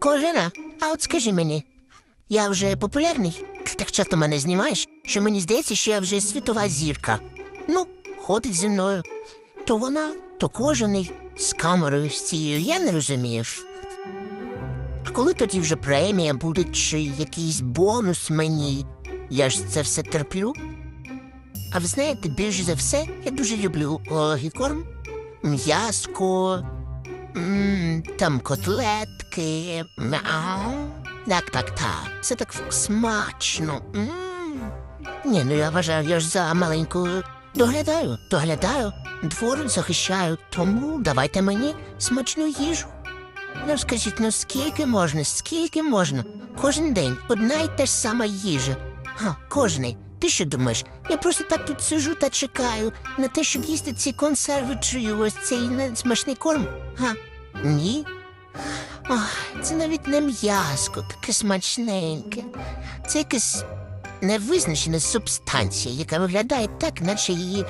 Кожена, а от скажи мені, я вже популярний? Ти так часто мене знімаєш, що мені здається, що я вже світова зірка. Ну, ходить зі мною. То вона, то кожений з камерою з цією, я не розумію. Коли тоді вже премія буде, чи якийсь бонус мені? Я ж це все терплю. А ви знаєте, більш за все, я дуже люблю корм, м'яско, м, там котлетки. Мяу. Так, так, так. Це так смачно. М. Ні, ну я вважаю, я ж за маленьку доглядаю, доглядаю, двор захищаю, тому давайте мені смачну їжу. Ну скажіть, ну скільки можна, скільки можна? Кожен день одна й та ж сама їжа. Га, кожний. Ти що думаєш? Я просто так тут сижу та чекаю на те, щоб їсти ці консерви чи ось цей смачний корм? Га? Ні? Ох, це навіть не м'яско, таке смачненьке. Це якась невизначена субстанція, яка виглядає так, наче її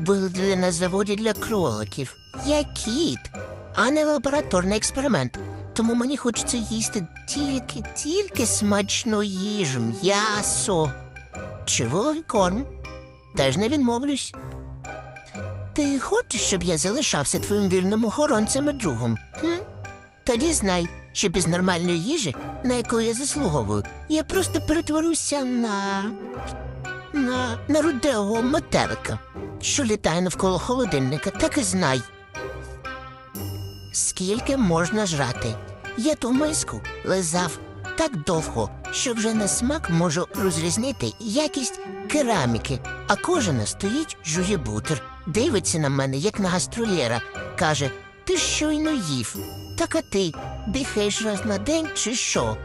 виготовили на заводі для кроликів. Я кіт, а не лабораторний експеримент. Тому мені хочеться їсти тільки, тільки смачну їжу, м'ясо. Чи корм. Теж не відмовлюсь. Ти хочеш, щоб я залишався твоїм вірним охоронцем і другом? Хм? Тоді знай, що без нормальної їжі, на яку я заслуговую, я просто перетворюся на. на, на рудого метелика, що літає навколо холодильника, так і знай. Скільки можна жрати? Я ту миску лизав так довго, що вже на смак можу розрізнити якість кераміки, а кожена стоїть, жує бутер, дивиться на мене, як на гастролєра, каже: Ти щойно їв. Так а ти дихаєш раз на день чи що?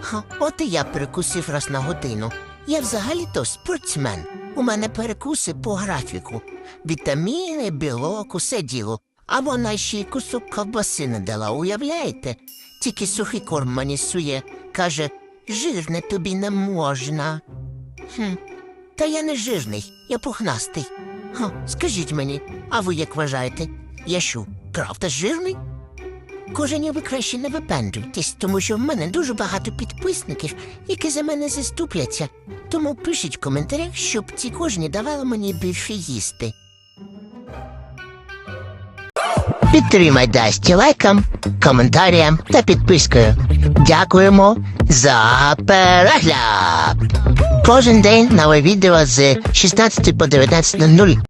Ха, от і я перекусив раз на годину. Я взагалі-то спортсмен. У мене перекуси по графіку. Вітаміни, білок, усе діло. А вона ще й кусок ковбаси не дала, уявляєте? Тільки сухий корм мені сує. Каже, жирне тобі не можна. Хм, та я не жирний, я пухнастий. Ха, скажіть мені, а ви як вважаєте? Я що, правда жирний? Кожені ви краще не випендрюйтесь, тому що в мене дуже багато підписників, які за мене заступляться. Тому пишіть в коментарях, щоб ці кожні давали мені більше їсти. Підтримай Дасті лайком, коментарям та підпискою. Дякуємо за перегляд! Кожен день нове відео з 16 по 19.00.